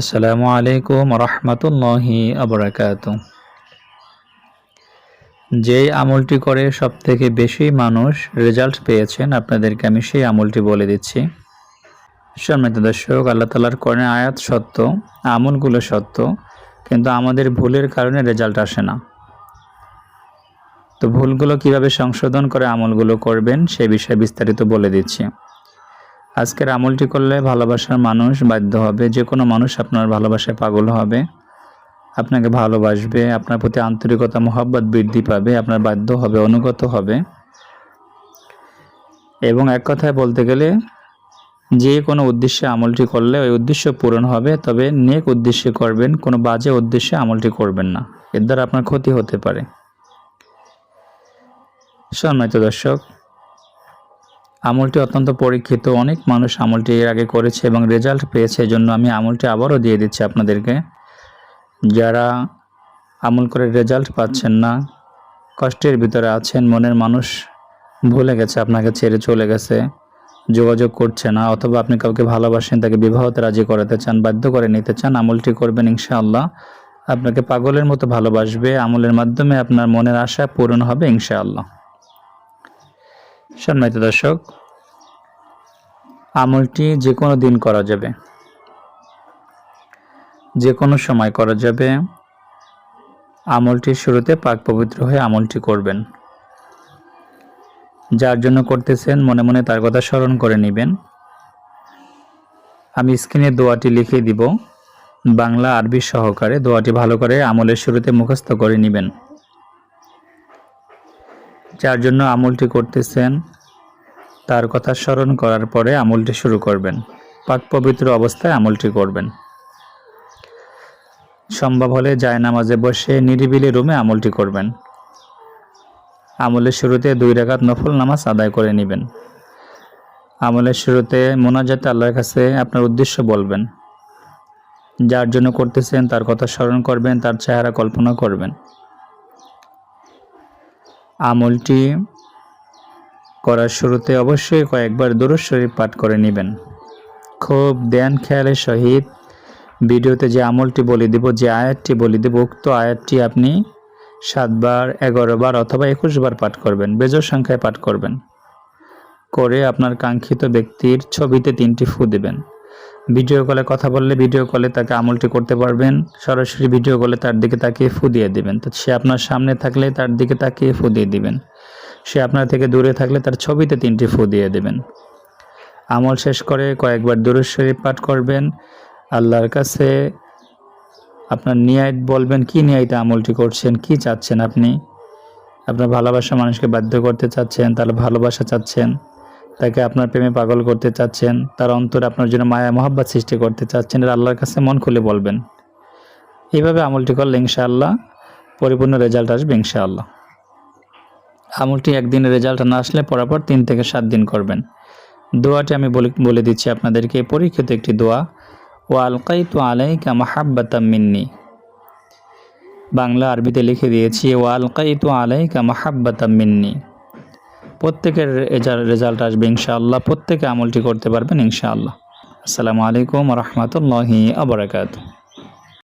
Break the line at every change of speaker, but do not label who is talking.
আসসালামু আলাইকুম রহমতুল্লাহি আবরাকাত। যেই আমলটি করে সব থেকে বেশি মানুষ রেজাল্ট পেয়েছেন, আপনাদেরকে আমি সেই আমলটি বলে দিচ্ছি। সম্মানিত দর্শক, আল্লাহ তালার করেন আয়াত সত্য, আমলগুলো সত্য, কিন্তু আমাদের ভুলের কারণে রেজাল্ট আসে না। তো ভুলগুলো কীভাবে সংশোধন করে আমলগুলো করবেন, সে বিষয়ে বিস্তারিত বলে দিচ্ছি। আজকের আমলটি করলে ভালোবাসার মানুষ বাধ্য হবে। যে কোনো মানুষ আপনার ভালোবাসায় পাগল হবে। আপনাকে ভালোবাসবে, আপনার প্রতি আন্তরিকতা, মোহাব্বত বৃদ্ধি পাবে, আপনার বাধ্য হবে, অনুগত হবে। এবং এক কথায় বলতে গেলে, যে কোনো উদ্দেশ্যে আমলটি করলে ওই উদ্দেশ্য পূরণ হবে, তবে নেক উদ্দেশ্যে করবেন, কোনো বাজে উদ্দেশ্যে আমলটি করবেন না। এর দ্বারা আপনার ক্ষতি হতে পারে। সম্মানিত দর্শক আমলটি অত্যন্ত পরীক্ষিত। অনেক মানুষ আমলটি এর আগে করেছে এবং রেজাল্ট পেয়েছে জন্য আমি আমলটি আবারও দিয়ে দিচ্ছি আপনাদেরকে। যারা আমল করে রেজাল্ট পাচ্ছেন না, কষ্টের ভিতরে আছেন, মনের মানুষ ভুলে গেছে, আপনাকে ছেড়ে চলে গেছে, যোগাযোগ করছে না, অথবা আপনি কাউকে ভালোবাসেন, তাকে বিবাহতে রাজি করাতে চান, বাধ্য করে নিতে চান, আমলটি করবেন ইনশাআল্লাহ। আপনাকে পাগলের মতো ভালোবাসবে, আমলের মাধ্যমে আপনার মনের আশা পূরণ হবে ইনশাআল্লাহ। সম্মানিত দর্শক, আমলটি যে কোনো দিন করা যাবে। যে কোনো সময় করা যাবে। আমলটির শুরুতে পাক পবিত্র হয়ে আমলটি করবেন। যার জন্য করতেছেন, মনে মনে তার কথা স্মরণ করে নেবেন। আমি স্ক্রিনে দোয়াটি লিখে দিব। বাংলা আরবি সহকারে দোয়াটি ভালো করে আমলের শুরুতে মুখস্থ করে নেবেন। যার জন্য আমলটি করতেছেন, তার কথা স্মরণ করার পরে আমলটি শুরু করবেন। পাক পবিত্র অবস্থায় আমলটি করবেন। সম্ভব হলে যায় নামাজে বসে নিরিবিলি রুমে আমলটি করবেন। আমলের শুরুতে দুই রেখাত নফল নামাজ আদায় করে নেবেন। আমলের শুরুতে মোনাজাতে আল্লাহর কাছে আপনার উদ্দেশ্য বলবেন। যার জন্য করতেছেন, তার কথা স্মরণ করবেন, তার চেহারা কল্পনা করবেন। আমলটি করার শুরুতে অবশ্যই কয়েকবার দুরুদ শরীফ পাঠ করে নেবেন। খুব ধ্যান খেয়ালের সহিত ভিডিওতে যে আমলটি বলে দিব, যে আয়াতটি বলে দেব, উক্ত আয়াতটি আপনি সাতবার বার অথবা একুশ বার পাঠ করবেন, বেজর সংখ্যায় পাঠ করবেন। করে আপনার কাঙ্ক্ষিত ব্যক্তির ছবিতে তিনটি ফু দেবেন। ভিডিও কলে কথা বললে ভিডিও কলে তাকে আমলটি করতে পারবেন। সরাসরি ভিডিও কলে তার দিকে তাকিয়ে ফু দিয়ে দিবেন। তো সে আপনার সামনে থাকলে তার দিকে তাকিয়ে ফু দিয়ে দিবেন। সে আপনার থেকে দূরে থাকলে তার ছবিতে তিনটি ফু দিয়ে দেবেন। আমল শেষ করে কয়েকবার দূরের শরীফ পাঠ করবেন। আল্লাহর কাছে আপনার নিয়ায়ত বলবেন, কি নিয়ায়তে আমলটি করছেন? কি চাচ্ছেন আপনি? আপনার ভালোবাসা মানুষকে বাধ্য করতে চাচ্ছেন, তাহলে ভালোবাসা চাচ্ছেন। তাকে আপনার প্রেমে পাগল করতে চাচ্ছেন, তার অন্তরে আপনার জন্য মায়া, মহাব্বাত সৃষ্টি করতে চাচ্ছেন এটা আল্লাহর কাছে মন খুলে বলবেন। এইভাবে আমলটি করলে ইনশাআল্লাহ পরিপূর্ণ রেজাল্ট আসবে ইনশাআল্লাহ। আমলটি একদিনের রেজাল্ট না আসলে পরাপর তিন থেকে সাত দিন করবেন। দোয়াটি আমি বলে বলে দিচ্ছি আপনাদেরকে, পরীক্ষিত একটি দোয়া। ও আলকাই তো আলাইকা মাহাব্বাতাম মিন্নি। বাংলা আরবিতে লিখে দিয়েছি ও আলকাই তো আলাইকা মাহাব্বাতাম মিন্নি। প্রত্যেকের রেজাল্ট আসবে ইনশাআল্লাহ। প্রত্যেকে আমলটি করতে পারবেন ইনশাআল্লাহ। আসসালামু আলাইকুম রহমতুল্লাহি আবরাকাতু